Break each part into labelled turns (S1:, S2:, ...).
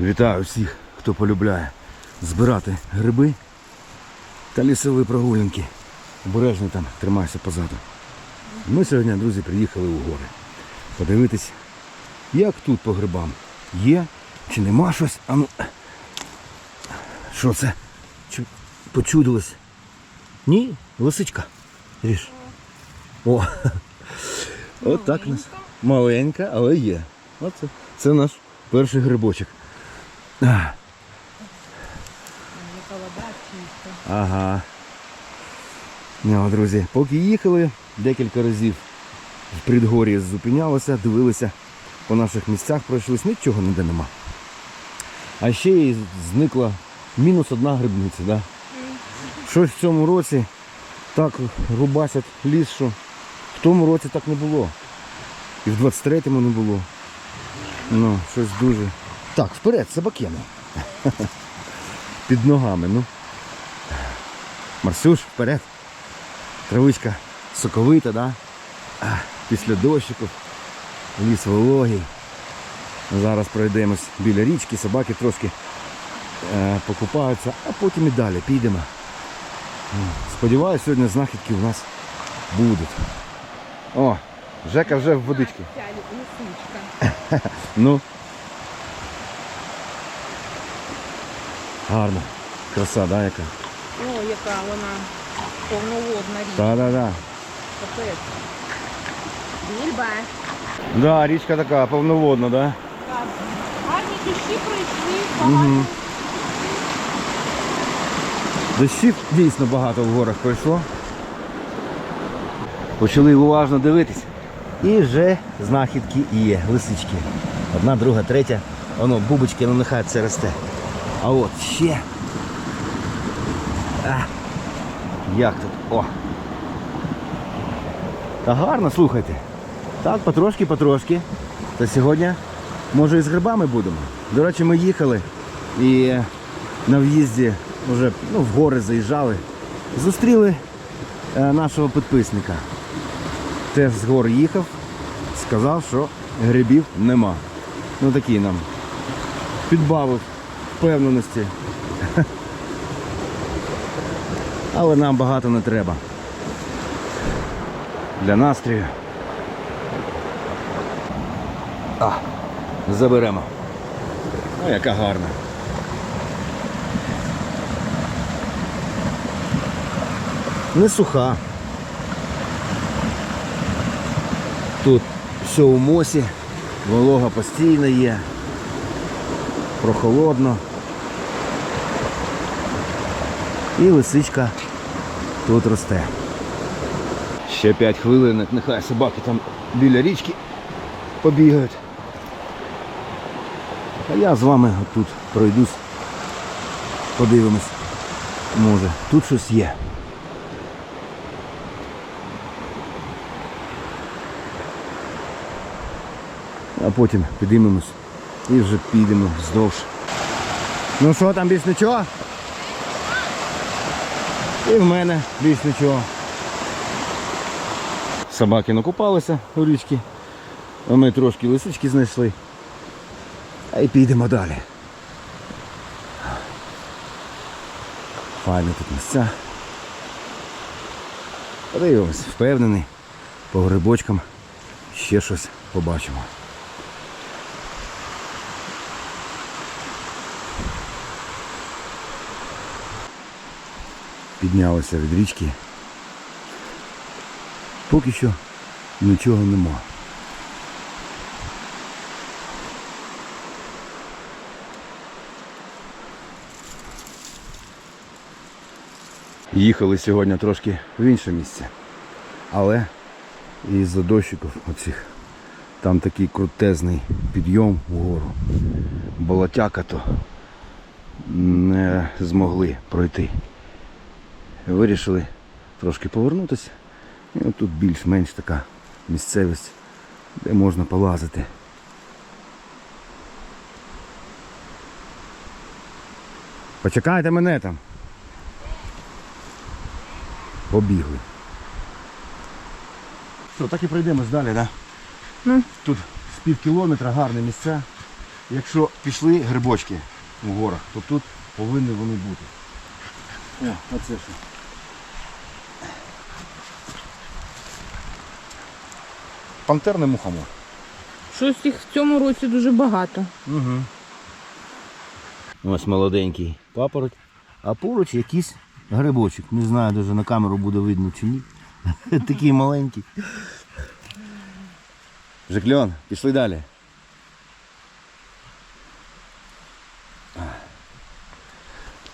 S1: Вітаю всіх, хто полюбляє збирати гриби та лісові прогулянки. Обережно там тримайся позаду. Ми сьогодні, друзі, приїхали у гори. Подивитись, як тут по грибам. Є чи нема щось? А ну. Що це? Чи почудилось? Ні, лисичка. Ріж. О. От так нас. Маленька, але є. Оце. Це наш перший грибочок. А,
S2: Яка вода чиста.
S1: Ага. Ну, друзі, поки їхали, декілька разів в предгор'ї зупинялися, дивилися по наших місцях, пройшлись, нічого ніде нема. А ще й зникла мінус одна грибниця. Да? Щось в цьому році так рубасять ліс, що в тому році так не було. І в 23-му не було. Ну, щось дуже. Так, вперед, собакена. Під ногами, ну. Марсюш, вперед. Травичка соковита, да? Після дощиків. Ліс вологий. Зараз пройдемось біля річки, собаки трошки е, покупаються, а потім і далі підемо. М, Сподіваюсь, сьогодні знахідки у нас будуть. О, Жека вже в водичці. Ну. Гарно. Краса, да, яка?
S2: О, яка вона повноводна річ.
S1: Та-да-да.
S2: Капець. Більба.
S1: Да, річка така повноводна, да?
S2: Так. Гарні дощі пройшли,
S1: Угу. Дощів дійсно багато в горах пройшло. Почали уважно дивитись. І вже знахідки є, лисички. Одна, друга, третя. Воно, бубочки, ну нехай це росте. А от ще. А, як тут? О! Та гарно, слухайте. Так, потрошки-потрошки. Та сьогодні, може, і з грибами будемо. До речі, ми їхали і на в'їзді вже ну, в гори заїжджали. Зустріли е, нашого підписника. Теж з гор їхав, сказав, що грибів нема. Ну такий нам підбавив впевненості. Але нам багато не треба. Для настрою. А, заберемо. О, яка гарна. Не суха. Тут все у мосі, волога постійно є, прохолодно. І лисичка тут росте. Ще 5 хвилин, нехай собаки там біля річки побігають. А я з вами тут пройдусь, подивимось. Може, тут щось є. А потім підіймемось і вже підемо вздовж. Ну що там більш нічого? І в мене більш нічого. Собаки накупалися у річці. А ми трошки лисички знайшли. А й підемо далі. Файні тут місця. Подивимось, впевнений, по грибочкам ще щось побачимо. Піднялися від річки. Поки що нічого нема. Їхали сьогодні трошки в інше місце. Але із-за дощиків оцих там такий крутезний підйом вгору. Болотяка то не змогли пройти. Вирішили трошки повернутися. І от тут більш-менш така місцевість, де можна полазити. Почекайте мене там. Побігли. Що, так і пройдемось далі, так? Да?
S2: Ну.
S1: Тут з пів кілометра гарне місце. якщо пішли грибочки в горах, то тут повинні вони бути. О, оце що. Пантерний мухомор.
S2: Щось їх в цьому році дуже багато.
S1: Угу. Ось молоденький папороть, а поруч якийсь грибочок. Не знаю, даже на камеру буде видно чи ні. Такий маленький. Жекльон, пішли далі.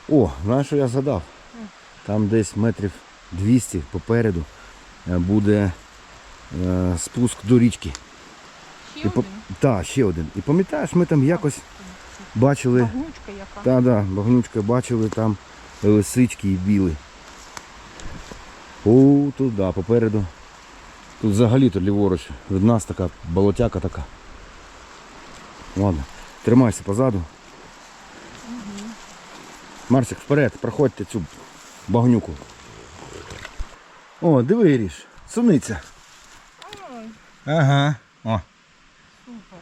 S1: О, знаєш, що я згадав? Там десь метрів 200 попереду е, буде е, спуск до річки.
S2: Ще
S1: по... Так, ще один. І пам'ятаєш, ми там якось бачили.
S2: Багнючка яка.
S1: Та, да, багнючка бачили там лисички і біли. О, тут, да, попереду. Тут взагалі-то ліворуч. Від нас така болотяка така. Ладно, тримайся позаду. Марсик, вперед, проходьте цю багнюку. О, диви, ріж, суниця. Ага. О.
S2: супер.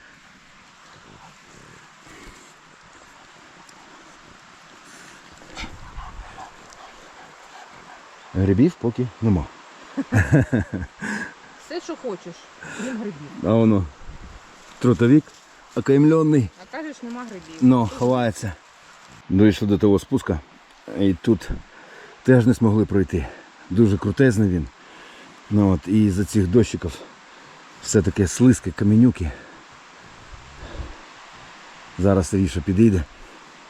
S1: Грибів поки нема.
S2: Все, що хочеш, крім грибів.
S1: А воно трутовик окаймлений.
S2: А кажеш, нема грибів.
S1: но ховається. Дійшли до того спуска. І тут теж не змогли пройти. Дуже крутезний він. Ну, от, і за цих дощиків все таке слизьке, каменюки. Зараз Ріша підійде.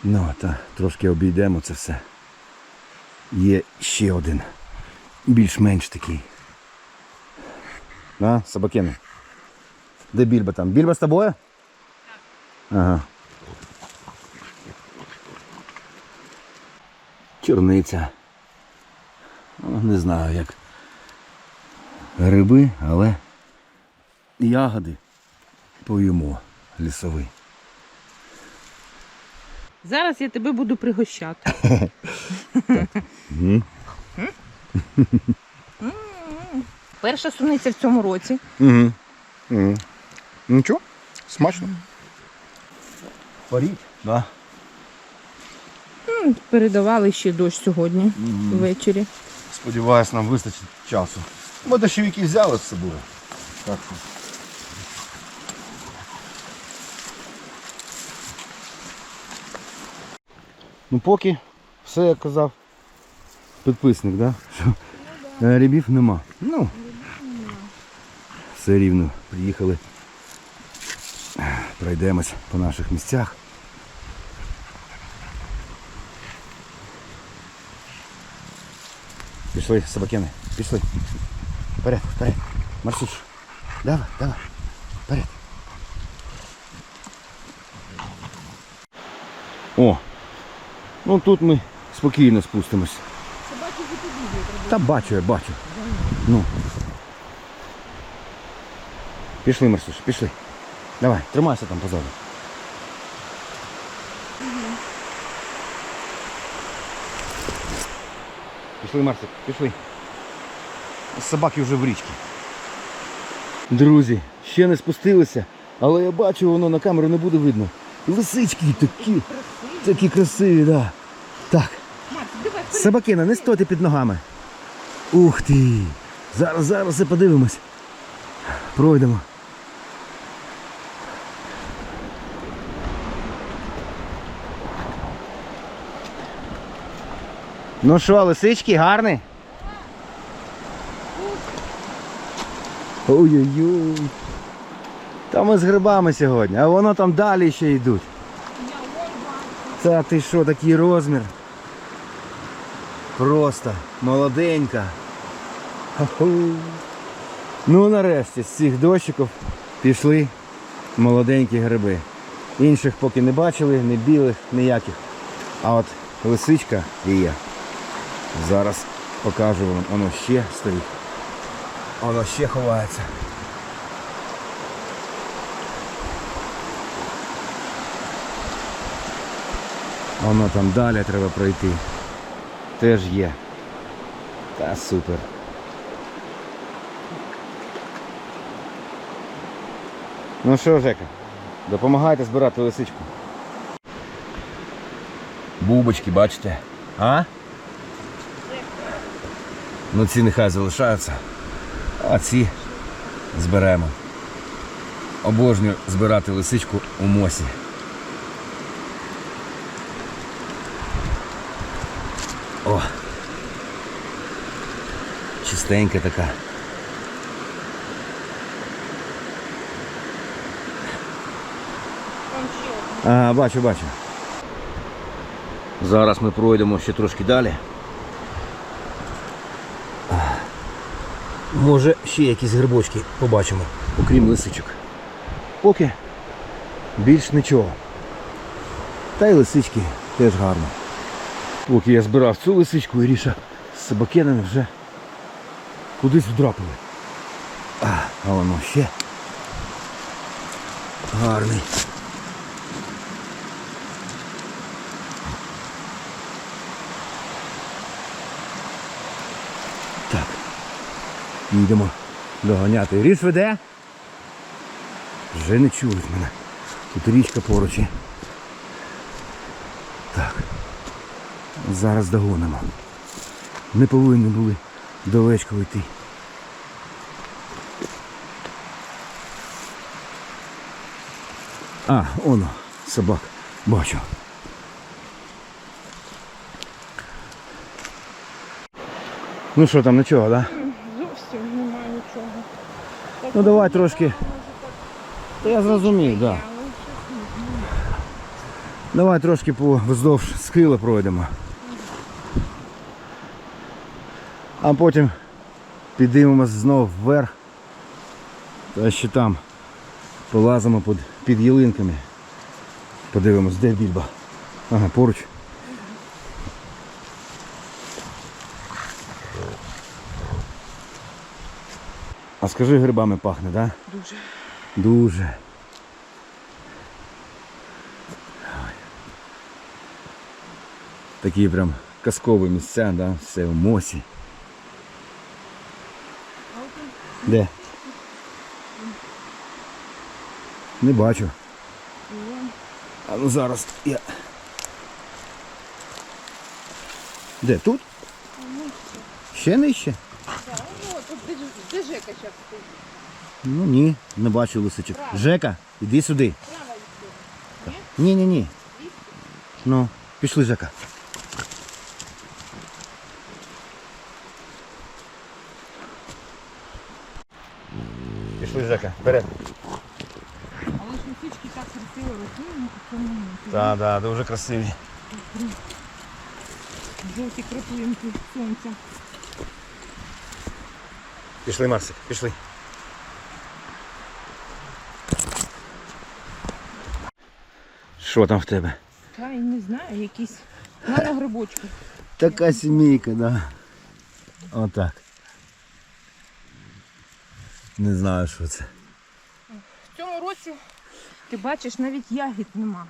S1: Ну, та трошки обійдемо це все. Є ще один. Більш-менш такий. А, собакени. Де більба там? Більба з тобою? Ага. Чорниця. Ну, Не знаю як гриби, але ягоди поїмо лісові.
S2: Зараз я тебе буду пригощати. Перша суниця в цьому році.
S1: Нічого, смачно. Паріть?
S2: М, Передавали ще дощ сьогодні ввечері.
S1: Сподіваюсь, нам вистачить часу. Ми дощовики взяли з собою. Так Ну поки все як казав підписник, да? що е, рябів нема. Ну, все рівно приїхали. Пройдемось по наших місцях. Пішли, собакени, пішли. Вперед, вперед. Марсуш. Давай, давай. Вперед. О! Ну тут ми спокійно спустимось. Та бачу, я бачу. Ну. Пішли, Марсуш, пішли. Давай, тримайся там позаду. Пішли, Марсик, пішли. Собаки вже в річці. Друзі, ще не спустилися, але я бачу, воно на камеру не буде видно. Лисички такі, такі красиві, да. Так, собакина, не стойте під ногами. Ух ти! Зараз, зараз і подивимось. Пройдемо. Ну що, лисички, гарні? Ой-ой-ой. Та ми з грибами сьогодні, а воно там далі ще йдуть. Та ти що, такий розмір? Просто молоденька. Ну нарешті з цих дощиків пішли молоденькі гриби. Інших поки не бачили, не білих, ніяких. А от лисичка і є. Зараз покажу вам, воно ще стоїть. Воно ще ховається. Воно там далі треба пройти. Теж є. Та супер. Ну що, Жека, Допомагайте збирати лисичку. Бубочки, бачите? А? Ну ці нехай залишаються. А ці зберемо. Обожнюю збирати лисичку у мосі. Чистенька така. А, бачу, бачу. Зараз ми пройдемо ще трошки далі. Може ще якісь грибочки побачимо, окрім лисичок. Поки більш нічого. Та й лисички теж гарно. Поки я збирав цю лисичку, Іріша з собакенами вже кудись вдрапили. А, а воно ще гарний. Так. Їдемо доганяти. Ріс веде. Вже не чують мене. Тут річка поруч. Так. Зараз догонимо. Не повинні були далечко йти. А, оно, собак. Бачу. Ну що там, нічого, так? Да?
S2: Зовсім немає нічого. Так,
S1: Ну давай трошки. Та я зрозумів, так. Да. Давай трошки по вздовж схила пройдемо. А потім підіймемось знову вверх. Та ще там полазимо під, під ялинками. Подивимось, де більба. Ага, поруч. А скажи, грибами пахне, так? Да?
S2: Дуже.
S1: Дуже. Такі прям казкові місця, да? все в мосі. Де? Не бачу. А ну зараз я. Де? Тут? Ще нижче?
S2: Де, Жека зараз?
S1: Ну ні, не бачу лисичок. Жека, іди сюди. Ні, ні, ні. Ну, пішли, Жека. Жека, вперед.
S2: Але ж лисички так красиво росли, ну, це
S1: Так, так, дуже красиві.
S2: жовті краплинки сонця.
S1: Пішли, Марсик, пішли. Що там в тебе?
S2: Та й не знаю, якісь наногрибочки.
S1: Така сімейка, да. Отак. Не знаю, що це.
S2: В цьому році ти бачиш, навіть ягід нема.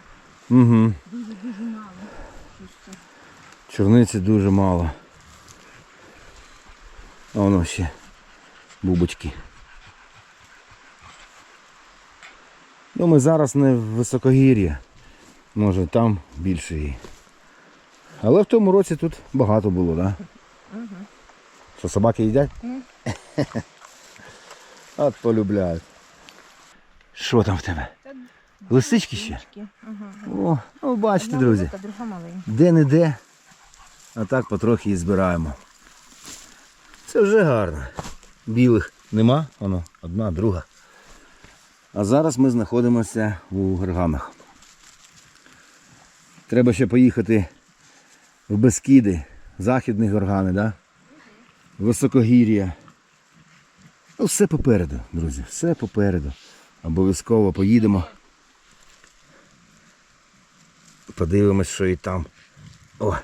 S1: Угу.
S2: Дуже-дуже мало.
S1: Чорниці дуже мало. А воно ще бубочки. Ну, ми зараз не в високогір'ї. Може там більше її. Але в тому році тут багато було, так? Да?
S2: Ага.
S1: Що собаки їдять?
S2: Мгм.
S1: От полюбляють. Що там в тебе? Лисички ще? О, ну бачите, друзі.
S2: друга маленька.
S1: Де-не-де. А так потрохи і збираємо. Це вже гарно. Білих нема, воно одна, друга. А зараз ми знаходимося у Герганах. Треба ще поїхати в Бескіди, західні горгани, да? Високогір'я. Ну, все попереду, друзі, все попереду. Обов'язково поїдемо. Подивимось, що і там. О!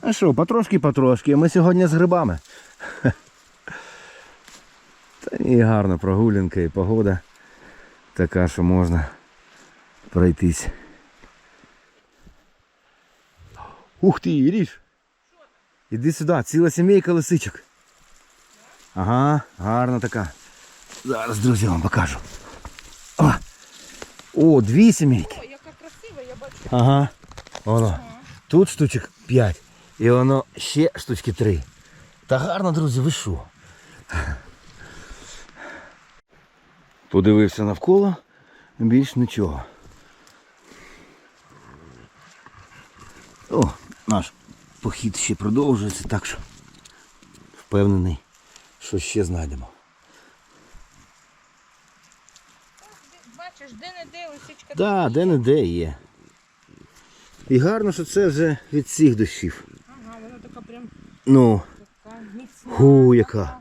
S1: А що, потрошки-потрошки, ми сьогодні з грибами. Та і гарна прогулянка і погода така, що можна пройтись. Ух ти, Іріш! Іди сюди, ціла сімейка лисичок. Ага, гарна така. Зараз, друзі, вам покажу. О, О дві сімейки.
S2: О, яка красива, я бачу.
S1: Ага. Воно. Тут штучок 5. І воно ще штучки 3. Та гарно, друзі, ви що? Подивився навколо, більш нічого. О, наш похід ще продовжується, так що впевнений, що ще знайдемо.
S2: Бачиш, де-не-де лисичка.
S1: Так, де не де є. І гарно, що це вже від всіх дощів.
S2: Ага, вона така прям
S1: Ну,
S2: така міцна.
S1: Ху, яка.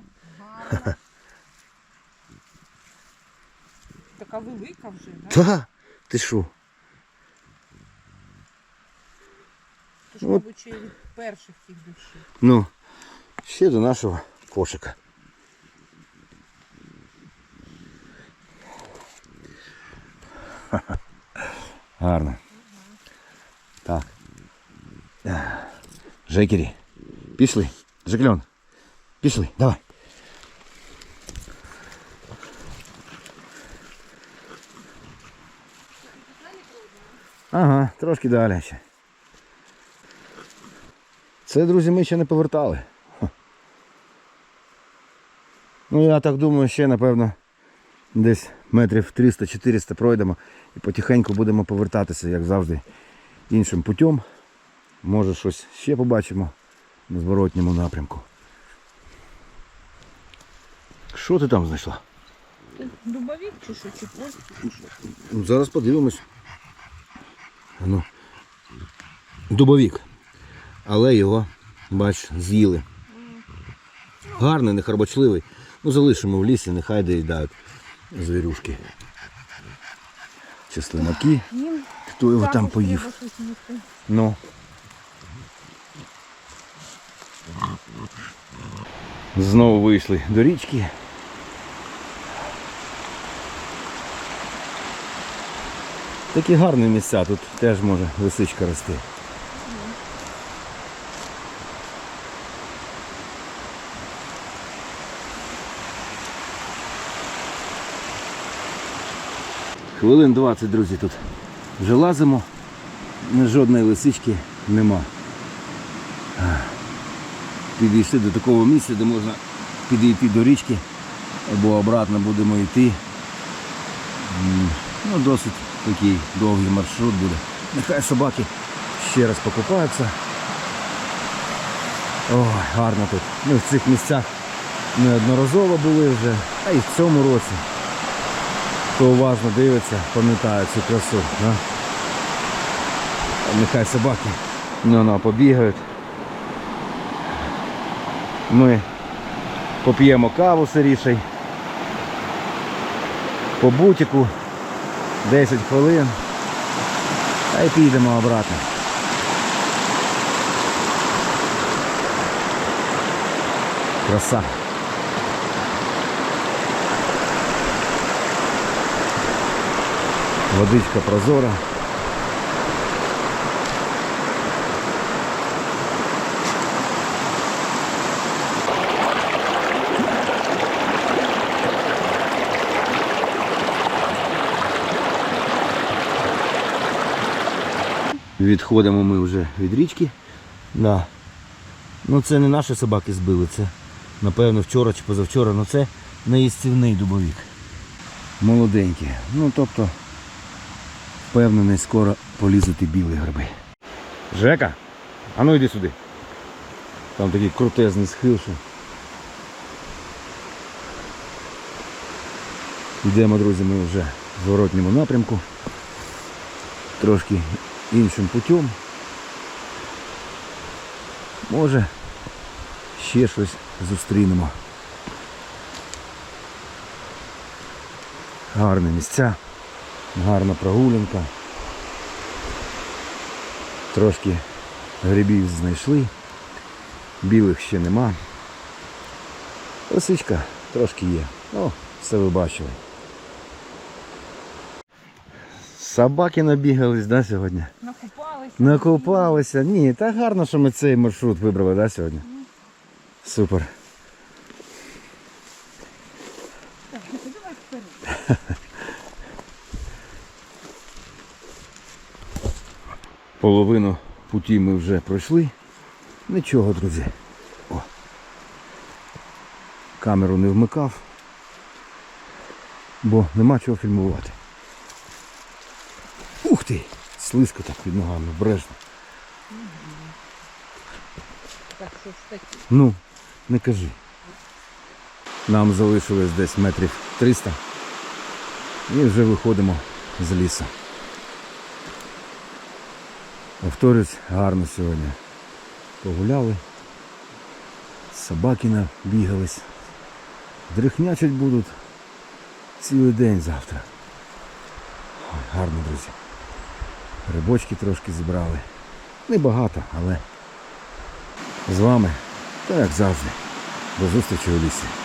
S2: Така велика вже, да?
S1: та, ти що? От.
S2: мабуть, ще й від перших цих дощів.
S1: Ну, ще до нашого кошика. Гарно. Так. Жекері. Пішли. Жекльон. Пішли. Давай. Ага, трошки далі ще. Це, друзі, ми ще не повертали. Ну я так думаю, ще напевно десь метрів 300-400 пройдемо і потихеньку будемо повертатися, як завжди, іншим путем. Може щось ще побачимо на зворотньому напрямку. Що ти там знайшла?
S2: Дубовік чи що, чи просто?
S1: Ну, зараз подивимось. Ну. Дубовік. Але його, бач, з'їли. Гарний, нехарбочливий. Ну, залишимо в лісі, нехай доїдають звірюшки. Чи слимаки. Хто його там поїв? Ну. Знову вийшли до річки. Такі гарні місця, тут теж може лисичка рости. Хвилин 20, друзі, тут вже лазимо. Жодної лисички нема. Підійшли до такого місця, де можна підійти до річки або обратно будемо йти. Ну, досить такий довгий маршрут буде. Нехай собаки ще раз покупаються. Ой, гарно тут. Ми в цих місцях неодноразово були вже, а і в цьому році. Хто уважно дивиться, пам'ятає цю красу. Да? Нехай собаки ну, ну, побігають. Ми поп'ємо каву сирішей. По бутіку 10 хвилин. Та й підемо обратно. Краса. Водичка прозора. Відходимо ми вже від річки. Да. Ну це не наші собаки збили, це напевно вчора чи позавчора, ну це неїстівний дубовік. Молоденький. Ну тобто впевнений, скоро полізуть і білі гриби. Жека, а ну йди сюди. Там такий крутезний схил. Що... Йдемо, друзі, ми вже в зворотньому напрямку. Трошки іншим путем. Може ще щось зустрінемо. Гарні місця, гарна прогулянка. Трошки грибів знайшли, білих ще нема. Лисичка трошки є. О, все ви бачили. Собаки набігались, да, сьогодні?
S2: Накупалися.
S1: Накопалися. Ні, та гарно, що ми цей маршрут вибрали, да, сьогодні? Супер. Половину путі ми вже пройшли. Нічого, друзі. О. Камеру не вмикав, бо нема чого фільмувати. Ух ти! Слизько так під ногами, обережно. Ну, не кажи. Нам залишилось десь метрів 300 і вже виходимо з лісу. Повторюсь, гарно сьогодні. Погуляли, собаки набігались, дрихнячать будуть цілий день завтра. Ой, гарно, друзі. Грибочки трошки зібрали. Небагато, але з вами, так як завжди. До зустрічі у лісі.